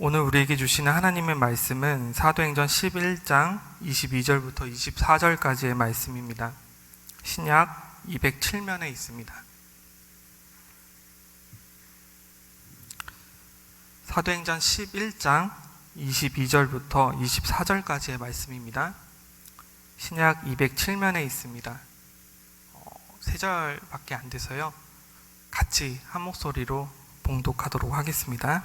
오늘 우리에게 주시는 하나님의 말씀은 사도행전 11장 22절부터 24절까지의 말씀입니다. 신약 207면에 있습니다. 사도행전 11장 22절부터 24절까지의 말씀입니다. 신약 207면에 있습니다. 어, 세 절밖에 안 돼서요. 같이 한 목소리로 봉독하도록 하겠습니다.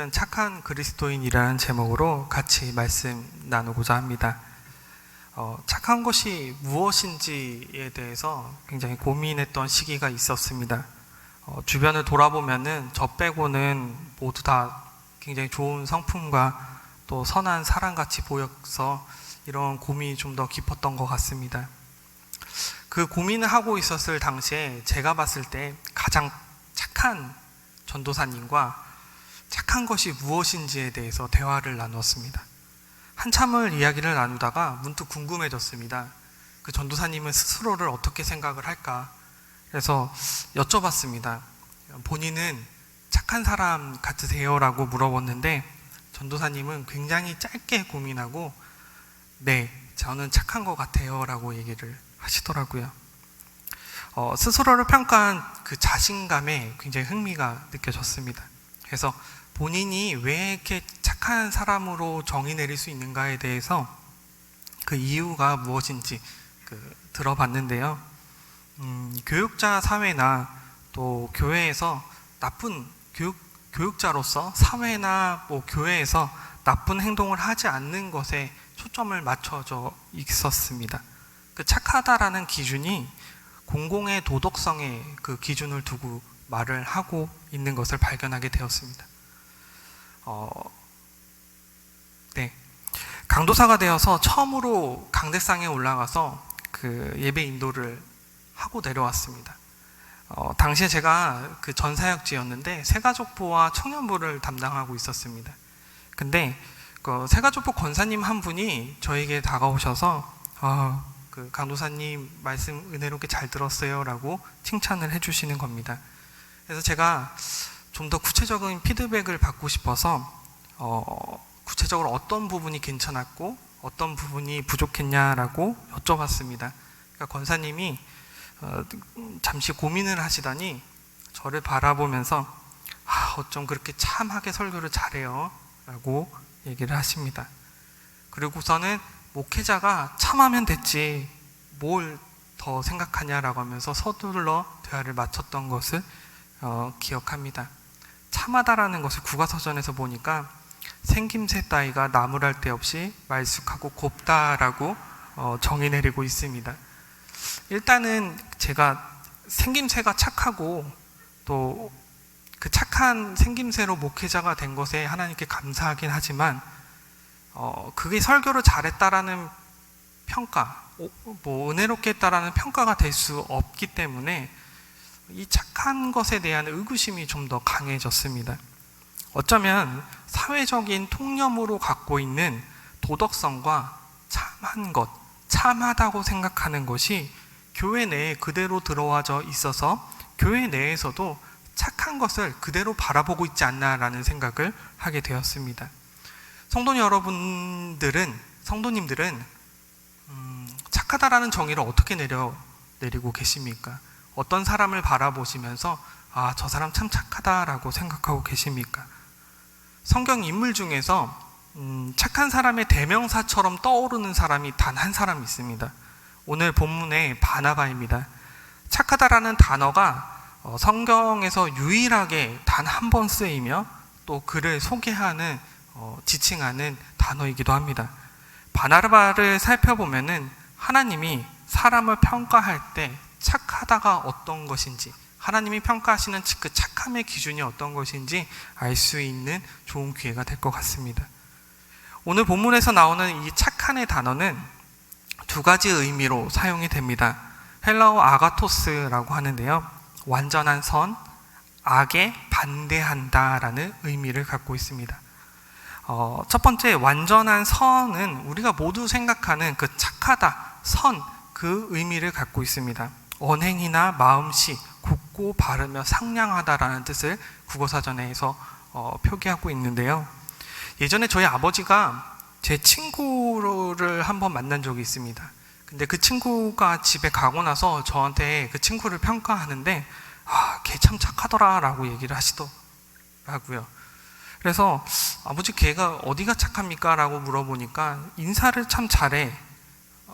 오늘은 착한 그리스도인이라는 제목으로 같이 말씀 나누고자 합니다. 어, 착한 것이 무엇인지에 대해서 굉장히 고민했던 시기가 있었습니다. 어, 주변을 돌아보면은 저 빼고는 모두 다 굉장히 좋은 성품과 또 선한 사람같이 보여서 이런 고민이 좀 더 깊었던 것 같습니다. 그 고민을 하고 있었을 당시에 제가 봤을 때 가장 착한 전도사님과 착한 것이 무엇인지에 대해서 대화를 나누었습니다. 한참을 이야기를 나누다가 문득 궁금해졌습니다. 그 전도사님은 스스로를 어떻게 생각을 할까? 그래서 여쭤봤습니다. 본인은 착한 사람 같으세요? 라고 물어봤는데 전도사님은 굉장히 짧게 고민하고 네, 저는 착한 것 같아요. 라고 얘기를 하시더라고요. 어, 스스로를 평가한 그 자신감에 굉장히 흥미가 느껴졌습니다. 그래서 본인이 왜 이렇게 착한 사람으로 정의 내릴 수 있는가에 대해서 그 이유가 무엇인지 그 들어봤는데요. 음, 교육자 사회나 또 교회에서 나쁜 교육, 교육자로서 사회나 뭐 교회에서 나쁜 행동을 하지 않는 것에 초점을 맞춰져 있었습니다. 그 착하다라는 기준이 공공의 도덕성에 그 기준을 두고 말을 하고 있는 것을 발견하게 되었습니다. 어, 네. 강도사가 되어서 처음으로 강대상에 올라가서 그 예배 인도를 하고 내려왔습니다. 어, 당시에 제가 그 전사역지였는데 세가족부와 청년부를 담당하고 있었습니다. 근데 그 세가족부 권사님 한 분이 저에게 다가오셔서 아, 그 강도사님 말씀 은혜롭게 잘 들었어요라고 칭찬을 해주시는 겁니다. 그래서 제가 좀 더 구체적인 피드백을 받고 싶어서 어, 구체적으로 어떤 부분이 괜찮았고 어떤 부분이 부족했냐라고 여쭤봤습니다. 그러니까 권사님이 어, 잠시 고민을 하시다니 저를 바라보면서 아, 어쩜 그렇게 참하게 설교를 잘해요라고 얘기를 하십니다. 그리고서는 목회자가 참하면 됐지 뭘 더 생각하냐라고 하면서 서둘러 대화를 마쳤던 것을 어, 기억합니다. 참하다라는 것을 국어사전에서 보니까 생김새 따위가 나무랄 데 없이 말쑥하고 곱다라고 어, 정의 내리고 있습니다. 일단은 제가 생김새가 착하고 또 그 착한 생김새로 목회자가 된 것에 하나님께 감사하긴 하지만 어, 그게 설교를 잘했다라는 평가, 오- 뭐 은혜롭게 했다라는 평가가 될 수 없기 때문에 이 착한 것에 대한 의구심이 좀 더 강해졌습니다. 어쩌면 사회적인 통념으로 갖고 있는 도덕성과 참한 것, 참하다고 생각하는 것이 교회 내에 그대로 들어와져 있어서 교회 내에서도 착한 것을 그대로 바라보고 있지 않나라는 생각을 하게 되었습니다. 성도 여러분들은 성도님들은 음, 착하다라는 정의를 어떻게 내려 내리고 계십니까? 어떤 사람을 바라보시면서 아, 저 사람 참 착하다라고 생각하고 계십니까? 성경 인물 중에서 음, 착한 사람의 대명사처럼 떠오르는 사람이 단 한 사람 있습니다. 오늘 본문의 바나바입니다. 착하다라는 단어가 어, 성경에서 유일하게 단 한 번 쓰이며 또 그를 소개하는 어, 지칭하는 단어이기도 합니다. 바나르바를 살펴보면은 하나님이 사람을 평가할 때 착하다가 어떤 것인지 하나님이 평가하시는 그 착함의 기준이 어떤 것인지 알 수 있는 좋은 기회가 될 것 같습니다. 오늘 본문에서 나오는 이 착한의 단어는 두 가지 의미로 사용이 됩니다. 헬라어 아가토스라고 하는데요. 완전한 선, 악에 반대한다라는 의미를 갖고 있습니다. 어, 첫 번째 완전한 선은 우리가 모두 생각하는 그 착하다, 선, 그 의미를 갖고 있습니다. 언행이나 마음씨, 곱고 바르며 상냥하다라는 뜻을 국어사전에서 어, 표기하고 있는데요. 예전에 저희 아버지가 제 친구를 한번 만난 적이 있습니다. 근데 그 친구가 집에 가고 나서 저한테 그 친구를 평가하는데 아, 걔 참 착하더라라고 얘기를 하시더라고요. 그래서 아버지 걔가 어디가 착합니까? 라고 물어보니까 인사를 참 잘해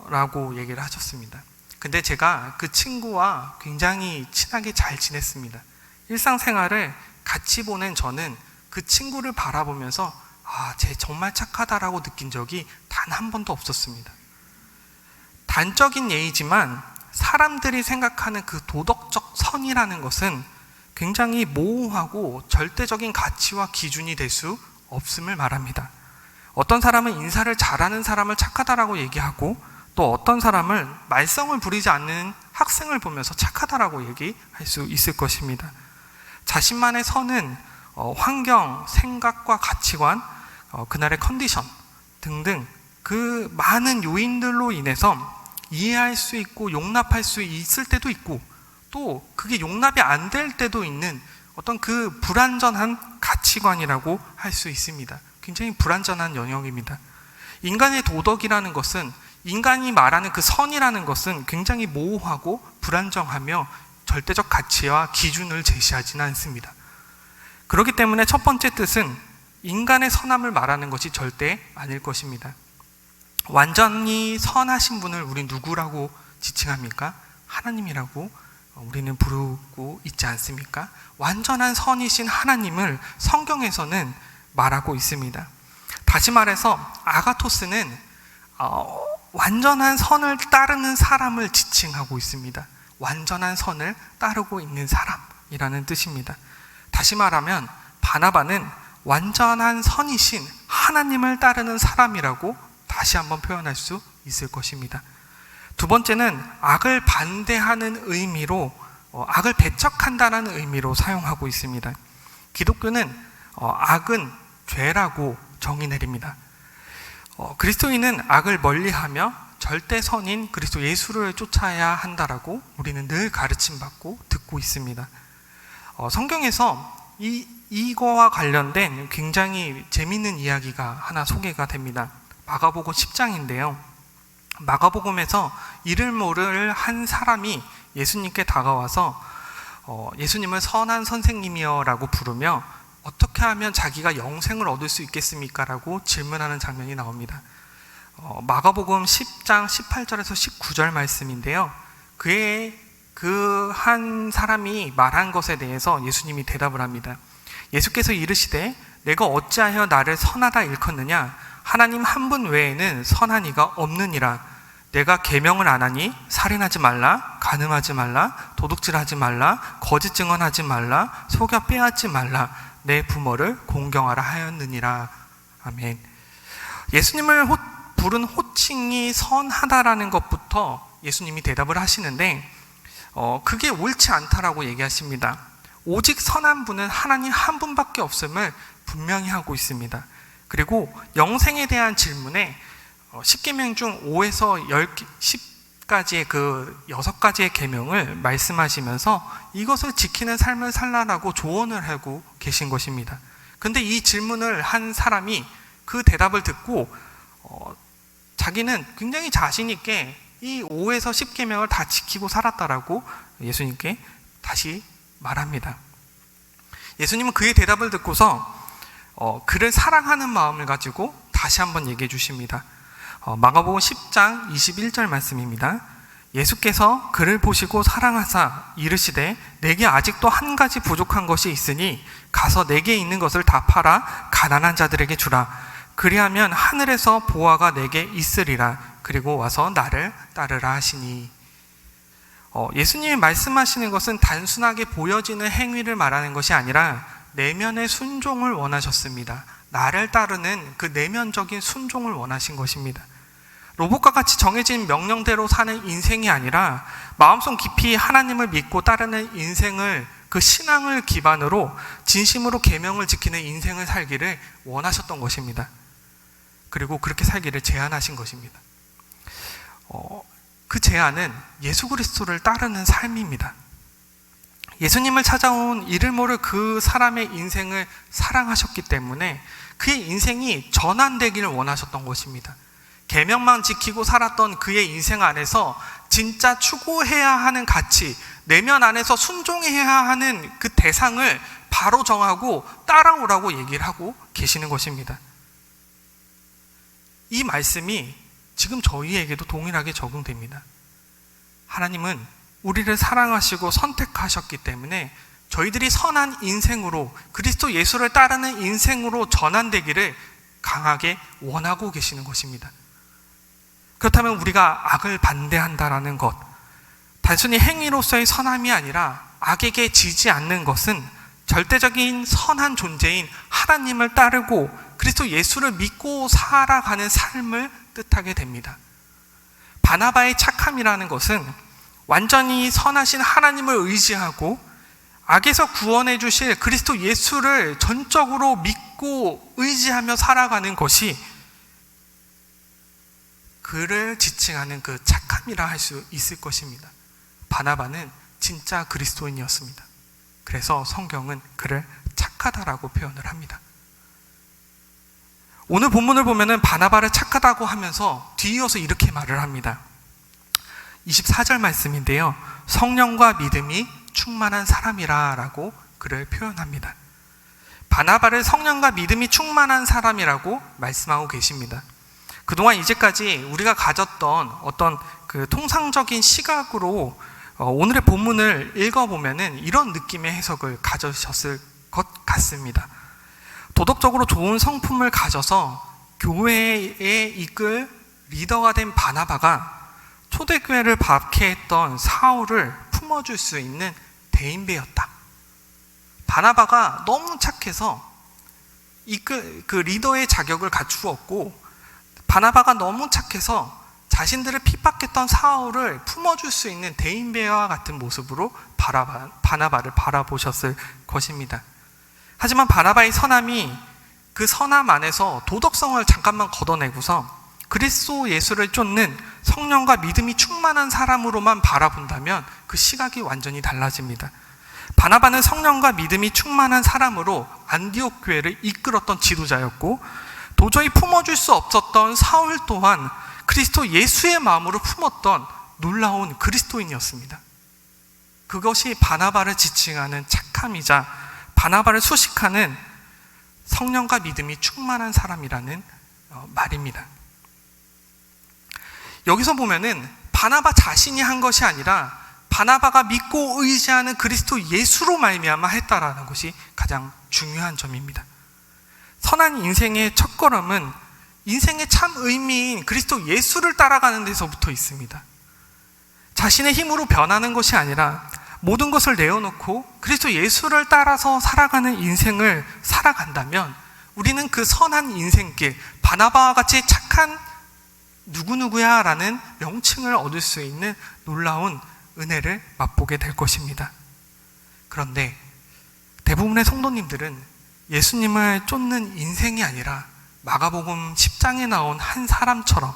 라고 얘기를 하셨습니다. 근데 제가 그 친구와 굉장히 친하게 잘 지냈습니다. 일상생활을 같이 보낸 저는 그 친구를 바라보면서 아, 쟤 정말 착하다라고 느낀 적이 단 한 번도 없었습니다. 단적인 예이지만 사람들이 생각하는 그 도덕적 선이라는 것은 굉장히 모호하고 절대적인 가치와 기준이 될 수 없음을 말합니다. 어떤 사람은 인사를 잘하는 사람을 착하다라고 얘기하고 또 어떤 사람을 말썽을 부리지 않는 학생을 보면서 착하다라고 얘기할 수 있을 것입니다. 자신만의 선은 어, 환경, 생각과 가치관, 어, 그날의 컨디션 등등 그 많은 요인들로 인해서 이해할 수 있고 용납할 수 있을 때도 있고 또 그게 용납이 안 될 때도 있는 어떤 그 불완전한 가치관이라고 할 수 있습니다. 굉장히 불완전한 영역입니다. 인간의 도덕이라는 것은 인간이 말하는 그 선이라는 것은 굉장히 모호하고 불안정하며 절대적 가치와 기준을 제시하지는 않습니다. 그렇기 때문에 첫 번째 뜻은 인간의 선함을 말하는 것이 절대 아닐 것입니다. 완전히 선하신 분을 우리 누구라고 지칭합니까? 하나님이라고 우리는 부르고 있지 않습니까? 완전한 선이신 하나님을 성경에서는 말하고 있습니다. 다시 말해서 아가토스는 어, 완전한 선을 따르는 사람을 지칭하고 있습니다. 완전한 선을 따르고 있는 사람이라는 뜻입니다. 다시 말하면 바나바는 완전한 선이신 하나님을 따르는 사람이라고 다시 한번 표현할 수 있을 것입니다. 두 번째는 악을 반대하는 의미로 어, 악을 배척한다는 의미로 사용하고 있습니다. 기독교는 어, 악은 죄라고 정의 내립니다. 어, 그리스도인은 악을 멀리하며 절대 선인 그리스도 예수를 쫓아야 한다라고 우리는 늘 가르침 받고 듣고 있습니다. 어, 성경에서 이 이거와 관련된 굉장히 재밌는 이야기가 하나 소개가 됩니다. 마가복음 10장인데요. 마가복음에서 이를 모를 한 사람이 예수님께 다가와서 어, 예수님을 선한 선생님이여라고 부르며 어떻게 하면 자기가 영생을 얻을 수 있겠습니까? 라고 질문하는 장면이 나옵니다. 어, 마가복음 10장 18절에서 19절 말씀인데요. 그의 그 한 사람이 말한 것에 대해서 예수님이 대답을 합니다. 예수께서 이르시되 내가 어찌하여 나를 선하다 일컫느냐 하나님 한 분 외에는 선한 이가 없느니라 내가 계명을 안 하니 살인하지 말라 간음하지 말라 도둑질하지 말라 거짓 증언하지 말라 속여 빼앗지 말라 내 부모를 공경하라 하였느니라. 아멘. 예수님을 호, 부른 호칭이 선하다라는 것부터 예수님이 대답을 하시는데 어, 그게 옳지 않다라고 얘기하십니다. 오직 선한 분은 하나님 한 분밖에 없음을 분명히 하고 있습니다. 그리고 영생에 대한 질문에 10계명 중 5에서 10 가지의 그 6가지의 계명을 말씀하시면서 이것을 지키는 삶을 살라라고 조언을 하고 계신 것입니다. 근데 이 질문을 한 사람이 그 대답을 듣고 어, 자기는 굉장히 자신 있게 이 5에서 10계명을 다 지키고 살았다라고 예수님께 다시 말합니다. 예수님은 그의 대답을 듣고서 어, 그를 사랑하는 마음을 가지고 다시 한번 얘기해 주십니다. 어, 마가복음 10장 21절 말씀입니다. 예수께서 그를 보시고 사랑하사 이르시되 내게 아직도 한 가지 부족한 것이 있으니 가서 내게 있는 것을 다 팔아 가난한 자들에게 주라 그리하면 하늘에서 보화가 내게 있으리라 그리고 와서 나를 따르라 하시니 어, 예수님이 말씀하시는 것은 단순하게 보여지는 행위를 말하는 것이 아니라 내면의 순종을 원하셨습니다. 나를 따르는 그 내면적인 순종을 원하신 것입니다. 로봇과 같이 정해진 명령대로 사는 인생이 아니라 마음속 깊이 하나님을 믿고 따르는 인생을 그 신앙을 기반으로 진심으로 계명을 지키는 인생을 살기를 원하셨던 것입니다. 그리고 그렇게 살기를 제안하신 것입니다. 어, 그 제안은 예수 그리스도를 따르는 삶입니다. 예수님을 찾아온 이를 모를 그 사람의 인생을 사랑하셨기 때문에 그의 인생이 전환되기를 원하셨던 것입니다. 계명만 지키고 살았던 그의 인생 안에서 진짜 추구해야 하는 가치, 내면 안에서 순종해야 하는 그 대상을 바로 정하고 따라오라고 얘기를 하고 계시는 것입니다. 이 말씀이 지금 저희에게도 동일하게 적용됩니다. 하나님은 우리를 사랑하시고 선택하셨기 때문에 저희들이 선한 인생으로 그리스도 예수를 따르는 인생으로 전환되기를 강하게 원하고 계시는 것입니다. 그렇다면 우리가 악을 반대한다라는 것, 단순히 행위로서의 선함이 아니라 악에게 지지 않는 것은 절대적인 선한 존재인 하나님을 따르고 그리스도 예수를 믿고 살아가는 삶을 뜻하게 됩니다. 바나바의 착함이라는 것은 완전히 선하신 하나님을 의지하고 악에서 구원해 주실 그리스도 예수를 전적으로 믿고 의지하며 살아가는 것이 그를 지칭하는 그 착함이라 할 수 있을 것입니다. 바나바는 진짜 그리스도인이었습니다. 그래서 성경은 그를 착하다라고 표현을 합니다. 오늘 본문을 보면은 바나바를 착하다고 하면서 뒤이어서 이렇게 말을 합니다. 24절 말씀인데요. 성령과 믿음이 충만한 사람이라라고 그를 표현합니다. 바나바를 성령과 믿음이 충만한 사람이라고 말씀하고 계십니다. 그동안 이제까지 우리가 가졌던 어떤 그 통상적인 시각으로 어, 오늘의 본문을 읽어보면은 이런 느낌의 해석을 가져셨을 것 같습니다. 도덕적으로 좋은 성품을 가져서 교회에 이끌 리더가 된 바나바가 초대교회를 박해했던 사울을 품어줄 수 있는 대인배였다. 바나바가 너무 착해서 이끌 그 리더의 자격을 갖추었고 바나바가 너무 착해서 자신들을 핍박했던 사울을 품어줄 수 있는 대인배와 같은 모습으로 바라바, 바나바를 바라보셨을 것입니다. 하지만 바나바의 선함이 그 선함 안에서 도덕성을 잠깐만 걷어내고서 그리스도 예수를 쫓는 성령과 믿음이 충만한 사람으로만 바라본다면 그 시각이 완전히 달라집니다. 바나바는 성령과 믿음이 충만한 사람으로 안디옥 교회를 이끌었던 지도자였고 도저히 품어줄 수 없었던 사울 또한 그리스도 예수의 마음으로 품었던 놀라운 그리스도인이었습니다. 그것이 바나바를 지칭하는 착함이자 바나바를 수식하는 성령과 믿음이 충만한 사람이라는 어, 말입니다. 여기서 보면은 바나바 자신이 한 것이 아니라 바나바가 믿고 의지하는 그리스도 예수로 말미암아 했다라는 것이 가장 중요한 점입니다. 선한 인생의 첫 걸음은 인생의 참 의미인 그리스도 예수를 따라가는 데서부터 있습니다. 자신의 힘으로 변하는 것이 아니라 모든 것을 내어놓고 그리스도 예수를 따라서 살아가는 인생을 살아간다면 우리는 그 선한 인생길, 바나바와 같이 착한 누구누구야 라는 명칭을 얻을 수 있는 놀라운 은혜를 맛보게 될 것입니다. 그런데 대부분의 성도님들은 예수님을 쫓는 인생이 아니라 마가복음 10장에 나온 한 사람처럼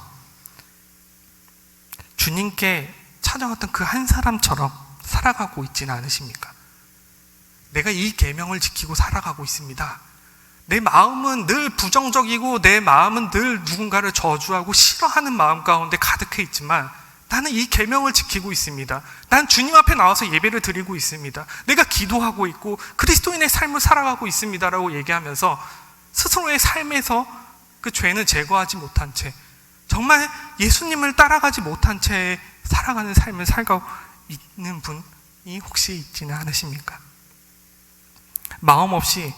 주님께 찾아왔던 그 한 사람처럼 살아가고 있지는 않으십니까? 내가 이 계명을 지키고 살아가고 있습니다. 내 마음은 늘 부정적이고 내 마음은 늘 누군가를 저주하고 싫어하는 마음 가운데 가득해 있지만 나는 이 계명을 지키고 있습니다. 난 주님 앞에 나와서 예배를 드리고 있습니다. 내가 기도하고 있고 그리스도인의 삶을 살아가고 있습니다라고 얘기하면서 스스로의 삶에서 그 죄는 제거하지 못한 채 정말 예수님을 따라가지 못한 채 살아가는 삶을 살고 있는 분이 혹시 있지는 않으십니까? 마음 없이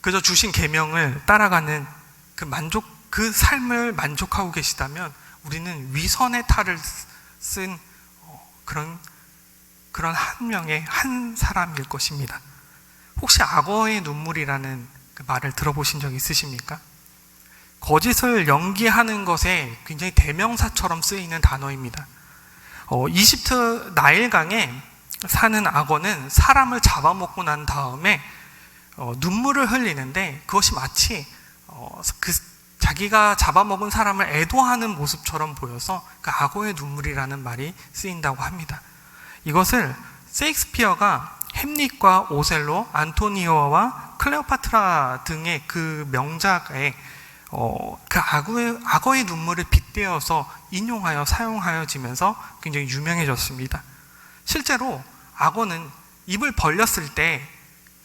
그저 주신 계명을 따라가는 그 만족 그 삶을 만족하고 계시다면 우리는 위선의 탈을 쓴 어, 그런 그런 한 명의 한 사람일 것입니다. 혹시 악어의 눈물이라는 그 말을 들어보신 적 있으십니까? 거짓을 연기하는 것에 굉장히 대명사처럼 쓰이는 단어입니다. 어, 이집트 나일강에 사는 악어는 사람을 잡아먹고 난 다음에 어, 눈물을 흘리는데 그것이 마치 어, 그 자기가 잡아먹은 사람을 애도하는 모습처럼 보여서 그 악어의 눈물이라는 말이 쓰인다고 합니다. 이것을 세익스피어가 햄릿과 오셀로, 안토니오와 클레오파트라 등의 그 명작에 어, 그 악어의, 악어의 눈물을 빗대어서 인용하여 사용하여지면서 굉장히 유명해졌습니다. 실제로 악어는 입을 벌렸을 때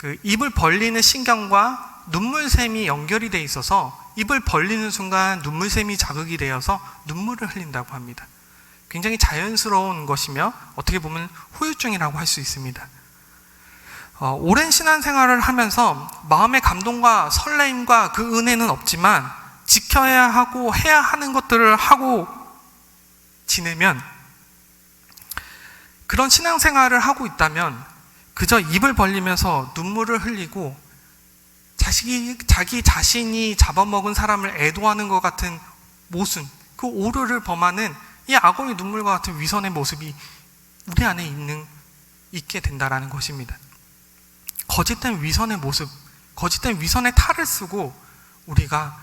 그 입을 벌리는 신경과 눈물샘이 연결이 돼 있어서 입을 벌리는 순간 눈물샘이 자극이 되어서 눈물을 흘린다고 합니다. 굉장히 자연스러운 것이며 어떻게 보면 후유증이라고 할 수 있습니다. 어, 오랜 신앙생활을 하면서 마음의 감동과 설레임과 그 은혜는 없지만 지켜야 하고 해야 하는 것들을 하고 지내면 그런 신앙생활을 하고 있다면 그저 입을 벌리면서 눈물을 흘리고 자식이, 자기 자신이 잡아먹은 사람을 애도하는 것 같은 모순, 그 오류를 범하는 이 악어의 눈물과 같은 위선의 모습이 우리 안에 있는, 있게 된다라는 것입니다. 거짓된 위선의 모습, 거짓된 위선의 탈을 쓰고 우리가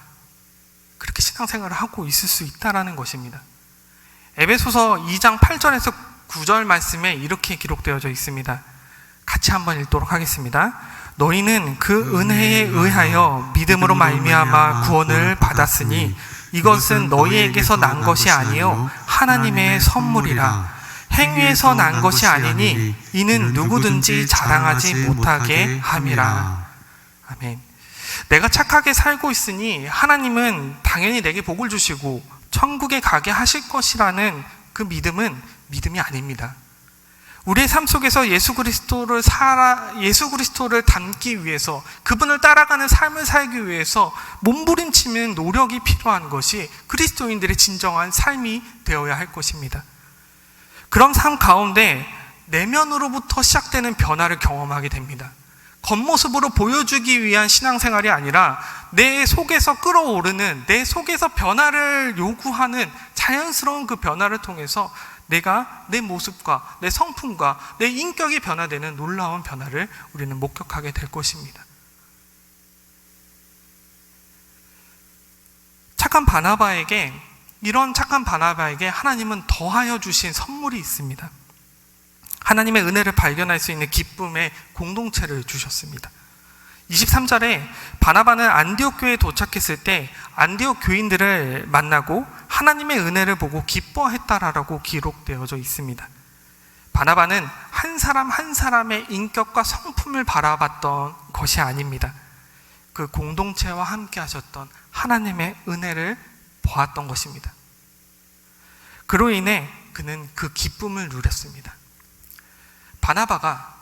그렇게 신앙생활을 하고 있을 수 있다라는 것입니다. 에베소서 2장 8절에서 9절 말씀에 이렇게 기록되어져 있습니다. 같이 한번 읽도록 하겠습니다. 너희는 그 은혜에 의하여 믿음으로 말미암아 구원을 받았으니 이것은 너희에게서 난 것이 아니요 하나님의 선물이라 행위에서 난 것이 아니니 이는 누구든지 자랑하지 못하게 함이라. 아멘. 내가 착하게 살고 있으니 하나님은 당연히 내게 복을 주시고 천국에 가게 하실 것이라는 그 믿음은 믿음이 아닙니다. 우리의 삶 속에서 예수 그리스도를 살아 예수 그리스도를 닮기 위해서 그분을 따라가는 삶을 살기 위해서 몸부림치는 노력이 필요한 것이 그리스도인들의 진정한 삶이 되어야 할 것입니다. 그런 삶 가운데 내면으로부터 시작되는 변화를 경험하게 됩니다. 겉모습으로 보여주기 위한 신앙생활이 아니라 내 속에서 끌어오르는 내 속에서 변화를 요구하는 자연스러운 그 변화를 통해서 내가 내 모습과 내 성품과 내 인격이 변화되는 놀라운 변화를 우리는 목격하게 될 것입니다. 착한 바나바에게 이런 착한 바나바에게 하나님은 더하여 주신 선물이 있습니다. 하나님의 은혜를 발견할 수 있는 기쁨의 공동체를 주셨습니다. 23절에 바나바는 안디옥 교회에 도착했을 때 안디옥 교인들을 만나고 하나님의 은혜를 보고 기뻐했다라고 기록되어져 있습니다. 바나바는 한 사람 한 사람의 인격과 성품을 바라봤던 것이 아닙니다. 그 공동체와 함께 하셨던 하나님의 은혜를 보았던 것입니다. 그로 인해 그는 그 기쁨을 누렸습니다. 바나바가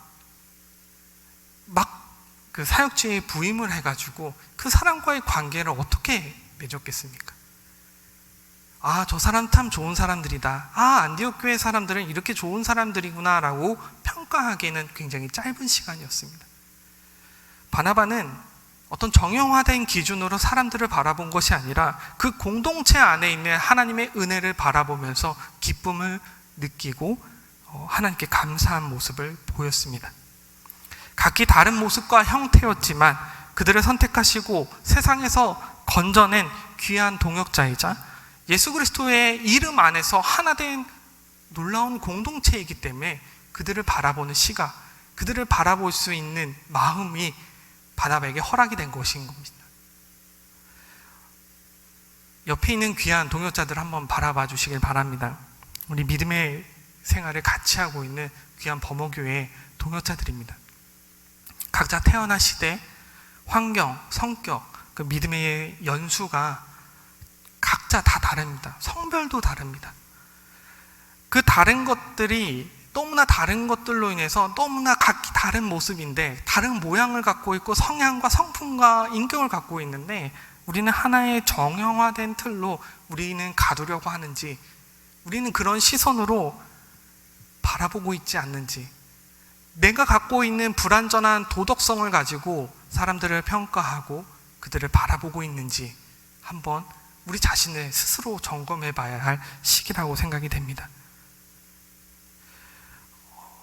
막 그 사역지에 부임을 해가지고 그 사람과의 관계를 어떻게 맺었겠습니까? 아, 저 사람 참 좋은 사람들이다. 아, 안디옥 교회 사람들은 이렇게 좋은 사람들이구나라고 평가하기에는 굉장히 짧은 시간이었습니다. 바나바는 어떤 정형화된 기준으로 사람들을 바라본 것이 아니라 그 공동체 안에 있는 하나님의 은혜를 바라보면서 기쁨을 느끼고 어, 하나님께 감사한 모습을 보였습니다. 각기 다른 모습과 형태였지만 그들을 선택하시고 세상에서 건져낸 귀한 동역자이자 예수 그리스도의 이름 안에서 하나 된 놀라운 공동체이기 때문에 그들을 바라보는 시각, 그들을 바라볼 수 있는 마음이 바나바에게 허락이 된 것인 겁니다. 옆에 있는 귀한 동역자들 한번 바라봐 주시길 바랍니다. 우리 믿음의 생활을 같이 하고 있는 귀한 범어교회 동역자들입니다. 각자 태어난 시대, 환경, 성격, 그 믿음의 연수가 각자 다 다릅니다. 성별도 다릅니다. 그 다른 것들이 너무나 다른 것들로 인해서 너무나 각기 다른 모습인데 다른 모양을 갖고 있고 성향과 성품과 인격을 갖고 있는데 우리는 하나의 정형화된 틀로 우리는 가두려고 하는지 우리는 그런 시선으로 바라보고 있지 않는지 내가 갖고 있는 불완전한 도덕성을 가지고 사람들을 평가하고 그들을 바라보고 있는지 한번 우리 자신을 스스로 점검해 봐야 할 시기라고 생각이 됩니다.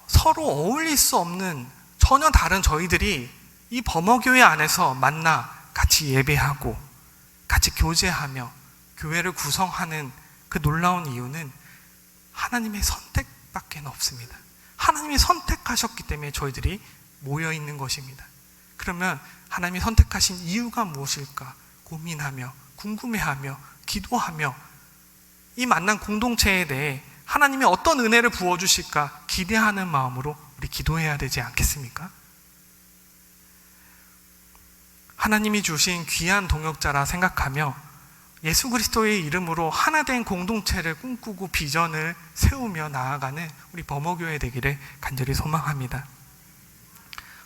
서로 어울릴 수 없는 전혀 다른 저희들이 이 범어교회 안에서 만나 같이 예배하고 같이 교제하며 교회를 구성하는 그 놀라운 이유는 하나님의 선택밖에 없습니다. 하나님이 선택하셨기 때문에 저희들이 모여 있는 것입니다. 그러면 하나님이 선택하신 이유가 무엇일까 고민하며 궁금해하며 기도하며 이 만난 공동체에 대해 하나님이 어떤 은혜를 부어 주실까 기대하는 마음으로 우리 기도해야 되지 않겠습니까? 하나님이 주신 귀한 동역자라 생각하며 예수 그리스도의 이름으로 하나된 공동체를 꿈꾸고 비전을 세우며 나아가는 우리 범어교회 되기를 간절히 소망합니다.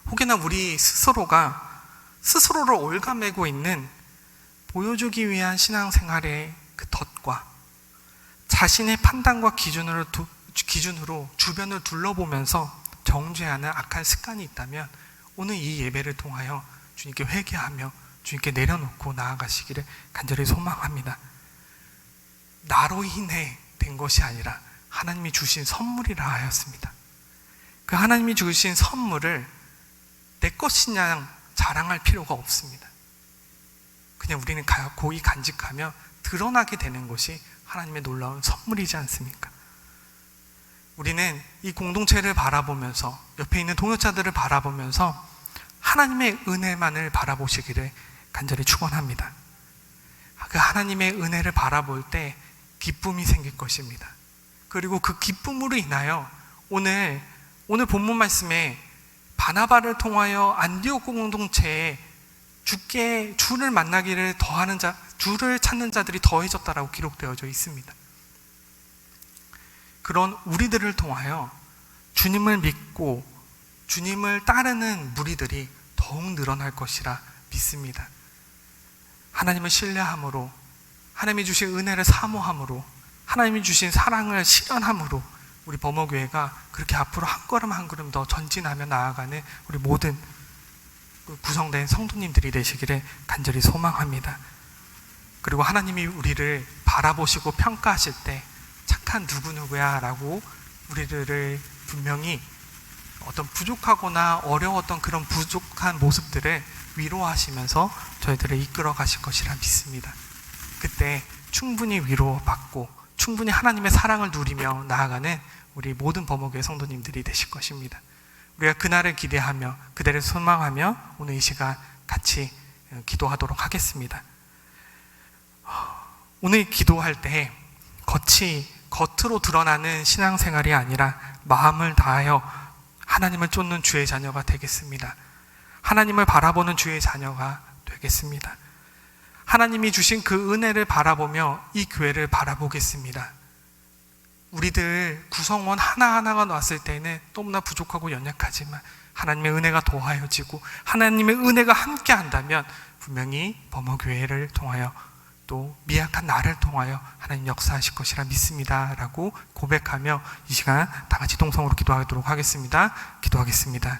혹여나 우리 스스로가 스스로를 올가매고 있는 보여주기 위한 신앙생활의 그 덫과 자신의 판단과 기준으로, 두, 기준으로 주변을 둘러보면서 정죄하는 악한 습관이 있다면 오늘 이 예배를 통하여 주님께 회개하며 주님께 내려놓고 나아가시기를 간절히 소망합니다. 나로 인해 된 것이 아니라 하나님이 주신 선물이라 하였습니다. 그 하나님이 주신 선물을 내 것이냐 자랑할 필요가 없습니다. 그냥 우리는 고이 간직하며 드러나게 되는 것이 하나님의 놀라운 선물이지 않습니까? 우리는 이 공동체를 바라보면서 옆에 있는 동역자들을 바라보면서 하나님의 은혜만을 바라보시기를 간절히 축원합니다. 그 하나님의 은혜를 바라볼 때 기쁨이 생길 것입니다. 그리고 그 기쁨으로 인하여 오늘 오늘 본문 말씀에 바나바를 통하여 안디옥 공동체에 주께 주를 만나기를 더하는 자 주를 찾는 자들이 더해졌다라고 기록되어져 있습니다. 그런 우리들을 통하여 주님을 믿고 주님을 따르는 무리들이 더욱 늘어날 것이라 믿습니다. 하나님을 신뢰함으로 하나님이 주신 은혜를 사모함으로 하나님이 주신 사랑을 실현함으로 우리 범어교회가 그렇게 앞으로 한 걸음 한 걸음 더 전진하며 나아가는 우리 모든 구성된 성도님들이 되시기를 간절히 소망합니다. 그리고 하나님이 우리를 바라보시고 평가하실 때 착한 누구누구야 라고 우리들을 분명히 어떤 부족하거나 어려웠던 그런 부족한 모습들을 위로하시면서 저희들을 이끌어 가실 것이라 믿습니다. 그때 충분히 위로받고 충분히 하나님의 사랑을 누리며 나아가는 우리 모든 범옥의 성도님들이 되실 것입니다. 우리가 그날을 기대하며 그대를 소망하며 오늘 이 시간 같이 기도하도록 하겠습니다. 오늘 기도할 때 겉이 겉으로 드러나는 신앙생활이 아니라 마음을 다하여 하나님을 쫓는 주의 자녀가 되겠습니다. 하나님을 바라보는 주의 자녀가 되겠습니다. 하나님이 주신 그 은혜를 바라보며 이 교회를 바라보겠습니다. 우리들 구성원 하나하나가 놨을 때는 너무나 부족하고 연약하지만 하나님의 은혜가 더하여지고 하나님의 은혜가 함께 한다면 분명히 범어교회를 통하여 또 미약한 나를 통하여 하나님 역사하실 것이라 믿습니다. 라고 고백하며 이 시간 다 같이 동성으로 기도하도록 하겠습니다. 기도하겠습니다.